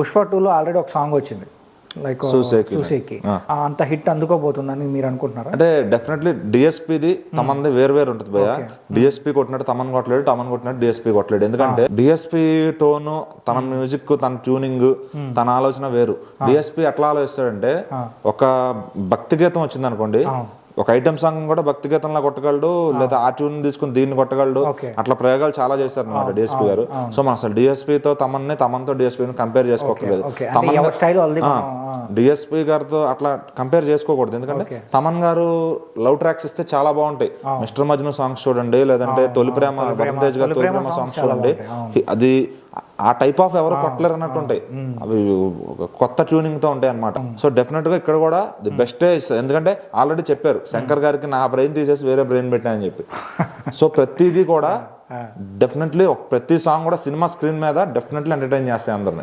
పుష్ప టూలో ఆల్రెడీ ఒక సాంగ్ వచ్చింది. లైక్ సూసేకి. అంత హిట్ అందుకోబోతుందని మీరు అనుకుంటున్నారా? అంటే డెఫినెట్లీ డిఎస్పీది తమంది వేరు వేరు ఉంటుంది భయ డిఎస్పీ కొట్టినట్టు తమన్ కొట్టలేడు తమన్ కొట్టినట్టు డిఎస్పీ కొట్టలేడు. ఎందుకంటే డిఎస్పీ టోన్ తన మ్యూజిక్ తన ట్యూనింగ్ తన ఆలోచన వేరు. డిఎస్పీ ఎట్లా ఆలోచిస్తాడంటే ఒక భక్తి గీతం వచ్చింది అనుకోండి ఒక ఐటమ్ సాంగ్ కూడా భక్తి గీతంలా కొట్టగలడు లేదా ఆ ట్యూన్ తీసుకుని దీన్ని కొట్టగలడు. అట్లా ప్రయోగాలు చాలా చేశారు అనమాట డిఎస్పీ గారు. సో మనం అసలు DSP తో తమన్ని తమన్తో డిఎస్పీని కంపేర్ వాళ్ళది డిఎస్పీ గారితో అట్లా కంపేర్ చేసుకోకూడదు. ఎందుకంటే తమన్ గారు లవ్ ట్రాక్స్ ఇస్తే చాలా బాగుంటాయి. మిస్టర్ మజ్ను సాంగ్స్ చూడండి లేదంటే తొలి ప్రేమ తేజ్ గారి తొలి ప్రేమ సాంగ్స్ చూడండి. అది ఆ టైప్ ఆఫ్ ఎవరు కొట్టలేరు అన్నట్టు ఉంటాయి. అవి కొత్త ట్యూనింగ్తో ఉంటాయి అనమాట సో డెఫినెట్గా ఇక్కడ కూడా ది బెస్ట్ ఎందుకంటే ఆల్రెడీ చెప్పారు శంకర్ గారికి నా బ్రెయిన్ తీసేసి వేరే బ్రెయిన్ పెట్టా అని చెప్పి. సో ప్రతిదీ కూడా డెఫినెట్లీ ప్రతి సాంగ్ కూడా సినిమా స్క్రీన్ మీద డెఫినెట్లీ ఎంటర్టైన్ చేస్తాయి అందరిని.